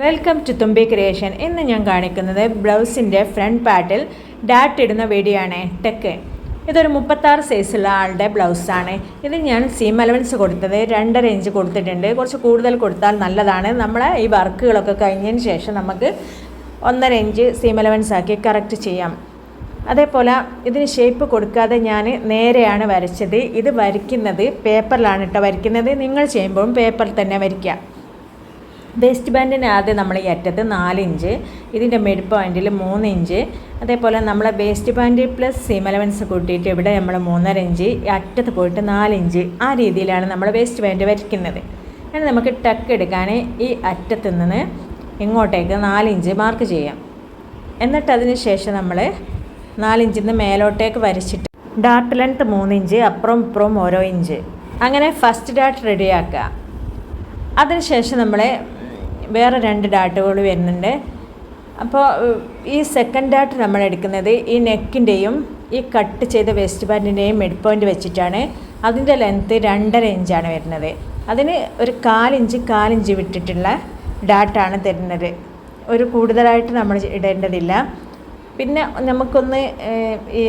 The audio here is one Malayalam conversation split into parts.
വെൽക്കം ടു തുമ്പി ക്രിയേഷൻ ഇന്ന് ഞാൻ കാണിക്കുന്നത് ബ്ലൗസിന്റെ ഫ്രണ്ട് പാർട്ടിൽ ഡാറ്റ് ഇടുന്ന വീഡിയോ ആണ് ടെക്ക് ഇതൊരു മുപ്പത്താറ് സൈസുള്ള ആളുടെ ബ്ലൗസാണ് ഇത് ഞാൻ സീം അലവൻസ് കൊടുത്തത് രണ്ടര ഇഞ്ച് കൊടുത്തിട്ടുണ്ട്. കുറച്ച് കൂടുതൽ കൊടുത്താൽ നല്ലതാണ്. നമ്മളെ ഈ വർക്കുകളൊക്കെ കഴിഞ്ഞതിന് ശേഷം നമുക്ക് ഒന്നര ഇഞ്ച് സീം അലവൻസ് ആക്കി കറക്റ്റ് ചെയ്യാം. അതേപോലെ ഇതിന് ഷേപ്പ് കൊടുക്കാതെ ഞാൻ നേരെയാണ് വരച്ചത്. ഇത് വരയ്ക്കുന്നത് പേപ്പറിലാണ് കേട്ടോ വരയ്ക്കുന്നത്. നിങ്ങൾ ചെയ്യുമ്പോഴും പേപ്പറിൽ തന്നെ വരയ്ക്കുക വേസ്റ്റ് ബാൻഡിന് ആദ്യം നമ്മൾ ഈ അറ്റത്ത് നാല് ഇഞ്ച് ഇതിന്റെ മിഡ് പോയിന്റിൽ മൂന്ന് ഇഞ്ച് അതേപോലെ നമ്മളെ waste band plus seam allowance കൂട്ടിയിട്ട് ഇവിടെ നമ്മൾ മൂന്നര ഇഞ്ച് അറ്റത്ത് പോയിട്ട് നാല് ഇഞ്ച് ആ രീതിയിലാണ് നമ്മൾ വേസ്റ്റ് ബാൻഡ് വരയ്ക്കുന്നത്. അങ്ങനെ നമുക്ക് ടക്ക് എടുക്കാൻ ഈ അറ്റത്ത് നിന്ന് ഇങ്ങോട്ടേക്ക് നാല് ഇഞ്ച് മാർക്ക് ചെയ്യാം. എന്നിട്ട് അതിന് ശേഷം നമ്മൾ നാലിഞ്ചിൽ നിന്ന് മേലോട്ടേക്ക് വരച്ചിട്ട് ഡാർട്ട് ലെങ്ത്ത് മൂന്ന് ഇഞ്ച് അപ്പുറം ഇപ്പുറം ഓരോ ഇഞ്ച്. അങ്ങനെ ഫസ്റ്റ് ഡാർട്ട് റെഡിയാക്കുക അതിനുശേഷം നമ്മൾ വേറെ രണ്ട് ഡാട്ടുകൾ വരുന്നുണ്ട്. അപ്പോൾ ഈ സെക്കൻഡ് ഡാട്ട് നമ്മൾ എടുക്കുന്നത് ഈ നെക്കിന്റെയും ഈ കട്ട് ചെയ്ത വേസ്റ്റ് ബാൻഡിന്റെയും മിഡ് പോയിന്റ് വെച്ചിട്ടാണ്. അതിന്റെ ലെങ്ത്ത് രണ്ടര ഇഞ്ചാണ് വരുന്നത്. അതിന് ഒരു കാലിഞ്ച് കാലിഞ്ച് വിട്ടിട്ടുള്ള ഡാട്ടാണ് തരുന്നത്. ഒരു കൂടുതലായിട്ട് നമ്മൾ ഇടേണ്ടതില്ല. പിന്നെ നമുക്കൊന്ന് ഈ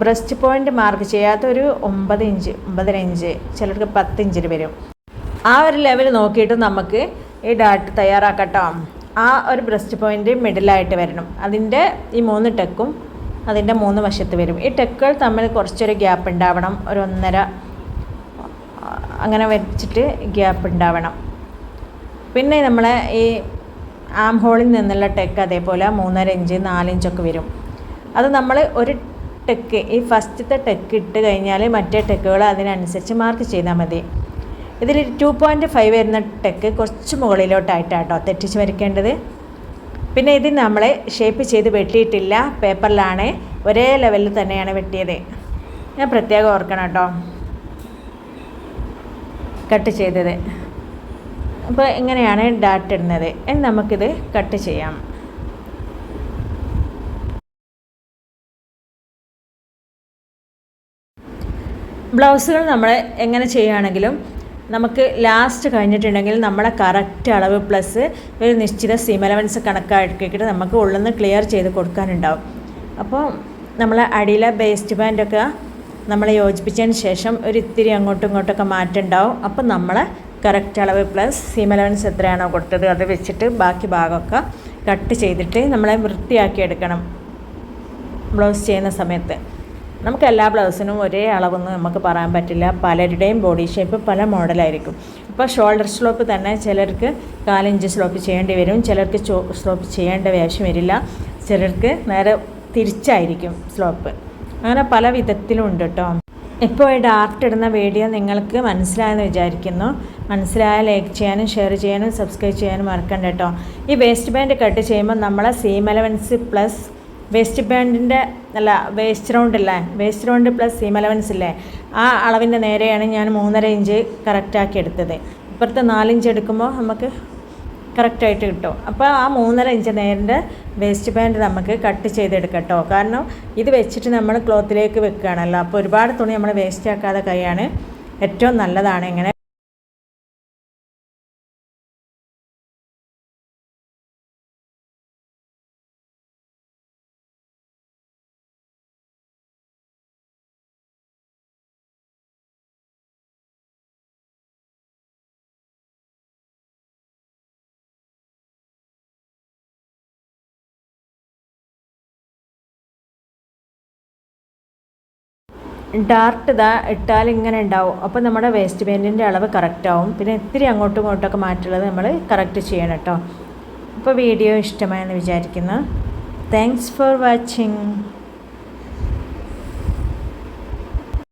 ബ്രസ്റ്റ് പോയിന്റ് മാർക്ക് ചെയ്യാത്ത ഒരു ഒമ്പത് ഇഞ്ച് ഒമ്പതര ഇഞ്ച് ചിലർക്ക് പത്ത് ഇഞ്ചിൽ വരും. ആ ഒരു ലെവൽ നോക്കിയിട്ട് നമുക്ക് ഈ ഡാട്ട് തയ്യാറാക്കട്ടോ. ആ ഒരു ബ്രസ്റ്റ് പോയിന്റ് മിഡിലായിട്ട് വരണം. അതിന്റെ ഈ മൂന്ന് ടെക്കും അതിന്റെ മൂന്ന് വശത്ത് വരും. ഈ ടെക്കുകൾ തമ്മിൽ കുറച്ചൊരു ഗ്യാപ്പ് ഉണ്ടാവണം. ഒരു ഒന്നര അങ്ങനെ വെച്ചിട്ട് ഗ്യാപ്പ് ഉണ്ടാവണം. പിന്നെ നമ്മളെ ഈ ആം ഹോളിൽ നിന്നുള്ള ടെക്ക് അതേപോലെ മൂന്നര ഇഞ്ച് നാലിഞ്ചൊക്കെ വരും. അത് നമ്മൾ ഒരു ടെക്ക് ഈ ഫസ്റ്റത്തെ ടെക്ക് ഇട്ട് കഴിഞ്ഞാൽ മറ്റേ ടെക്കുകൾ അതിനനുസരിച്ച് മാർക്ക് ചെയ്താൽ മതി. ഇതിൽ ടു പോയിന്റ് ഫൈവ് വരുന്ന ടെക്ക് കുറച്ച് മുകളിലോട്ടായിട്ടാട്ടോ തെറ്റിച്ച് വരയ്ക്കേണ്ടത്. പിന്നെ ഇത് നമ്മൾ ഷേപ്പ് ചെയ്ത് വെട്ടിയിട്ടില്ല. പേപ്പറിലാണ്. ഒരേ ലെവലിൽ തന്നെയാണ് വെട്ടിയത്. ഞാൻ പ്രത്യേകം ഓർക്കണം കേട്ടോ കട്ട് ചെയ്തത്. അപ്പോൾ ഇങ്ങനെയാണ് ഡാറ്റ് ഇടുന്നത്? ഇനി നമുക്കിത് കട്ട് ചെയ്യാം. ബ്ലൗസുകൾ നമ്മൾ എങ്ങനെ ചെയ്യുകയാണെങ്കിലും നമുക്ക് ലാസ്റ്റ് കഴിഞ്ഞിട്ടുണ്ടെങ്കിൽ നമ്മുടെ കറക്റ്റ് അളവ് പ്ലസ് ഒരു നിശ്ചിത സിം കണക്കാക്കിയിട്ട് നമുക്ക് ഉള്ളിൽ നിന്ന് ക്ലിയർ ചെയ്ത് കൊടുക്കാനുണ്ടാവും. അപ്പോൾ നമ്മൾ അടിയിലെ ബേസ്റ്റ് ബാൻഡൊക്കെ നമ്മൾ യോജിപ്പിച്ചതിന് ശേഷം ഒരു ഇത്തിരി അങ്ങോട്ടും ഇങ്ങോട്ടൊക്കെ മാറ്റുണ്ടാവും അപ്പോൾ നമ്മൾ കറക്റ്റ് അളവ് പ്ലസ് സീം എത്രയാണോ കൊടുത്തത് അത് വെച്ചിട്ട് ബാക്കി ഭാഗമൊക്കെ കട്ട് ചെയ്തിട്ട് നമ്മളെ വൃത്തിയാക്കി എടുക്കണം. ബ്ലൗസ് ചെയ്യുന്ന സമയത്ത്. നമുക്ക് എല്ലാ ബ്ലൗസിനും ഒരേ അളവൊന്നും നമുക്ക് പറയാൻ പറ്റില്ല. പലരുടെയും ബോഡി ഷേപ്പ് പല മോഡലായിരിക്കും ഇപ്പോൾ ഷോൾഡർ സ്ലോപ്പ് തന്നെ ചിലർക്ക് കാലിഞ്ച് സ്ലോപ്പ് ചെയ്യേണ്ടി വരും. ചിലർക്ക് സ്ലോപ്പ് ചെയ്യേണ്ട ആവശ്യം വരില്ല. ചിലർക്ക് നേരെ തിരിച്ചായിരിക്കും സ്ലോപ്പ് അങ്ങനെ പല വിധത്തിലും ഉണ്ട് കേട്ടോ ഇപ്പോൾ ഈ ഡാർട്ട് ഇടുന്ന വീഡിയോ നിങ്ങൾക്ക് മനസ്സിലായെന്ന് വിചാരിക്കുന്നു. മനസ്സിലായ ലൈക്ക് ചെയ്യാനും ഷെയർ ചെയ്യാനും സബ്സ്ക്രൈബ് ചെയ്യാനും മറക്കണ്ട കേട്ടോ ഈ വേസ്റ്റ് ബാൻഡ് കട്ട് ചെയ്യുമ്പോൾ നമ്മളെ സീം അലവൻസ് പ്ലസ് വേസ്റ്റ് ബാൻഡിന്റെ അല്ല വേസ്റ്റ് റൗണ്ട് അല്ലേ waist round plus seam allowance ഇല്ലേ? ആ അളവിന്റെ നേരെയാണ് ഞാൻ മൂന്നര ഇഞ്ച് കറക്റ്റാക്കി എടുത്തത്. ഇപ്പുറത്തെ നാലിഞ്ച് എടുക്കുമ്പോൾ നമുക്ക് കറക്റ്റായിട്ട് കിട്ടും. അപ്പോൾ ആ മൂന്നര ഇഞ്ച് നേരിന്റെ വേസ്റ്റ് ബാൻഡ് നമുക്ക് കട്ട് ചെയ്തെടുക്കട്ടോ കേട്ടോ കാരണം ഇത് വെച്ചിട്ട് നമ്മൾ ക്ലോത്തിലേക്ക് വെക്കുകയാണല്ലോ. അപ്പോൾ ഒരുപാട് തുണി നമ്മൾ വേസ്റ്റ് ആക്കാതെ കൈയാണ് ഏറ്റവും നല്ലതാണ് ഇങ്ങനെ. ഡാർട്ട് ഇതാ ഇട്ടാൽ ഇങ്ങനെ ഉണ്ടാവും. അപ്പോൾ നമ്മുടെ വേസ്റ്റ് പെയിന്റിന്റെ അളവ് കറക്റ്റ് ആവും. പിന്നെ ഇത്തിരി അങ്ങോട്ടും ഇങ്ങോട്ടൊക്കെ മാറ്റുള്ളത് നമ്മൾ കറക്റ്റ് ചെയ്യണം കേട്ടോ. അപ്പോൾ വീഡിയോ ഇഷ്ടമായെന്ന് വിചാരിക്കുന്നു. Thanks for watching